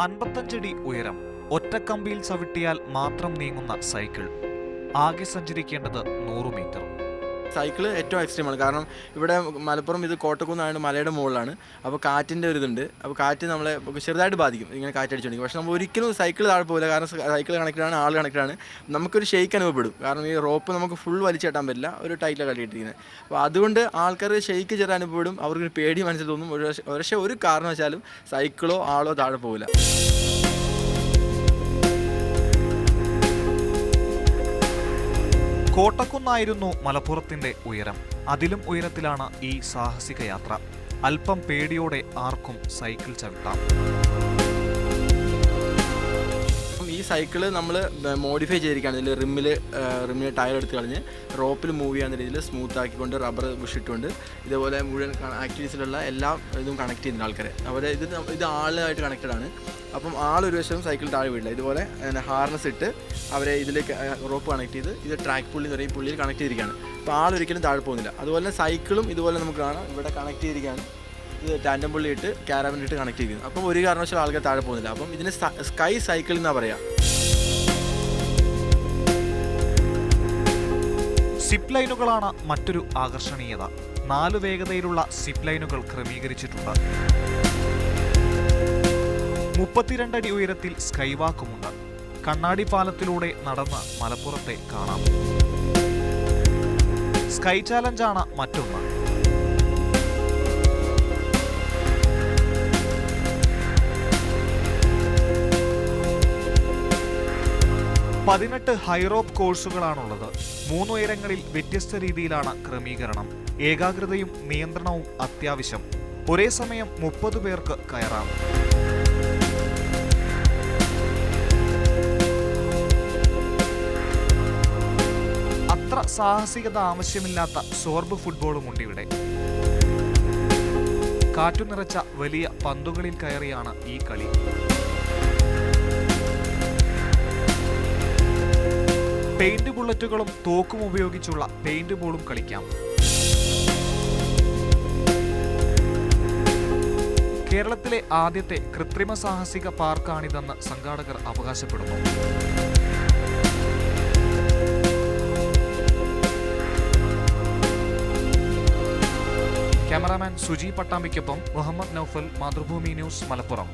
അൻപത്തഞ്ചടി ഉയരം ഒറ്റക്കമ്പിയിൽ ചവിട്ടിയാൽ മാത്രം നീങ്ങുന്ന സൈക്കിൾ. ആകെ സഞ്ചരിക്കേണ്ടത് നൂറ് മീറ്റർ. സൈക്കിൾ ഏറ്റവും എക്സ്ട്രീമാണ് കാരണം ഇവിടെ മലപ്പുറം ഇത് കോട്ടക്കുന്നായതുകൊണ്ട് മലയുടെ മുകളിലാണ്. അപ്പോൾ കാറ്റിന്റെ ഒരു ഇതുണ്ട്. അപ്പോൾ കാറ്റ് നമ്മളെ ചെറുതായിട്ട് ബാധിക്കും. ഇങ്ങനെ കാറ്റടിച്ചുകൊണ്ടിരിക്കും പക്ഷേ നമ്മൾ ഒരിക്കലും സൈക്കിൾ താഴെ പോകില്ല. കാരണം സൈക്കിൾ കണക്റ്റഡാണ് ആൾ കണക്റ്റഡാണ് നമുക്കൊരു ഷെയ്ക്ക് അനുഭവപ്പെടും. കാരണം ഈ റോപ്പ് നമുക്ക് ഫുൾ വലിച്ചെട്ടാൻ പറ്റില്ല. ഒരു ടൈറ്റിലാണ് കട്ടിയിട്ടിരിക്കുന്നത് അപ്പോൾ അതുകൊണ്ട് ആൾക്കാർ ഷെയ്ക്ക് ചെറിയ അനുഭവപ്പെടും. അവർക്ക് പേടി മനസ്സിൽ തോന്നും. പക്ഷേ ഒരു കാരണവശാലും സൈക്കിളോ ആളോ താഴെ പോകില്ല. കോട്ടക്കുന്നായിരുന്നു മലപ്പുറത്തിന്റെ ഉയരം. അതിലും ഉയരത്തിലാണ് ഈ സാഹസിക യാത്ര അല്പം പേടിയോടെ ആർക്കും സൈക്കിൾ ചവിട്ടാം. ഈ സൈക്കിൾ നമ്മൾ മോഡിഫൈ ചെയ്തിരിക്കുകയാണ്. ഇതിൽ റിമ്മിൽ റിമ്മിൽ ടയർ എടുത്ത് കളഞ്ഞ് റോപ്പിൽ മൂവ് ചെയ്യാവുന്ന രീതിയിൽ സ്മൂത്ത് ആക്കിക്കൊണ്ട് റബ്ബർ ബുഷ് ഇട്ടുകൊണ്ട് ഇതേപോലെ മുഴുവൻ ആക്ടിവിറ്റീസിലുള്ള എല്ലാ ഇതും കണക്ട് ചെയ്യുന്ന ആൾക്കാരെ. അവരെ ഇത് ഇത് ആളുമായിട്ട് കണക്റ്റഡ് ആണ്. അപ്പം ആളൊരു വശവും സൈക്കിൾ താഴെ വീടില്ല. ഇതുപോലെ ഹാർനസ് ഇട്ട് അവരെ ഇതിലേക്ക് റോപ്പ് കണക്ട് ചെയ്ത് ഇത് ട്രാക്ക് പുള്ളി എന്ന് പറയും പുള്ളിയിൽ കണക്ട് ചെയ്തിരിക്കുകയാണ്. അപ്പോൾ ആളൊരിക്കലും താഴെ പോകുന്നില്ല. അതുപോലെ തന്നെ സൈക്കിളും ഇതുപോലെ നമുക്ക് കാണാം. ഇവിടെ കണക്ട് ചെയ്തിരിക്കുകയാണ്. ഇത് ടാൻഡം പുള്ളി ഇട്ട് ക്യാരവൻ ഇട്ട് കണക്ട് ചെയ്തിരുന്നു അപ്പം ഒരു കാരണവശാലും ആൾക്കാർ താഴെ പോകുന്നില്ല. അപ്പം ഇതിന് സ്കൈ സൈക്കിൾ എന്നാണ് പറയാ? സിപ്പ് ലൈനുകളാണ് മറ്റൊരു ആകർഷണീയത. നാല് വേഗതയിലുള്ള സിപ്പ് ലൈനുകൾ ക്രമീകരിച്ചിട്ടുണ്ട്. മുപ്പത്തിരണ്ടടി ഉയരത്തിൽ സ്കൈവാക്കുമുണ്ട് കണ്ണാടി പാലത്തിലൂടെ നടന്ന് മലപ്പുറത്തെ കാണാം. സ്കൈ ചാലഞ്ചാണ് മറ്റൊന്ന്. പതിനെട്ട് ഹൈറോപ്പ് കോഴ്സുകളാണുള്ളത്. മൂന്ന് ഉയരങ്ങളിൽ വ്യത്യസ്ത രീതിയിലാണ് ക്രമീകരണം. ഏകാഗ്രതയും നിയന്ത്രണവും അത്യാവശ്യം. ഒരേ സമയം മുപ്പത് പേർക്ക് കയറാം. അത്ര സാഹസികത ആവശ്യമില്ലാത്ത സോർബ് ഫുട്ബോളും ഉണ്ട് ഇവിടെ. കാറ്റു നിറച്ച വലിയ പന്തുകളിൽ കയറിയാണ് ഈ കളി. പെയിന്റ് ബുള്ളറ്റുകളും തോക്കും ഉപയോഗിച്ചുള്ള പെയിന്റ് ബോളും കളിക്കാം. കേരളത്തിലെ ആദ്യത്തെ കൃത്രിമ സാഹസിക പാർക്കാണിതെന്ന് സംഘാടകർ അവകാശപ്പെടുന്നു. ക്യാമറാമാൻ സുജി പട്ടാമ്പിക്കൊപ്പം മുഹമ്മദ് നൌഫൽ മാതൃഭൂമി ന്യൂസ് മലപ്പുറം.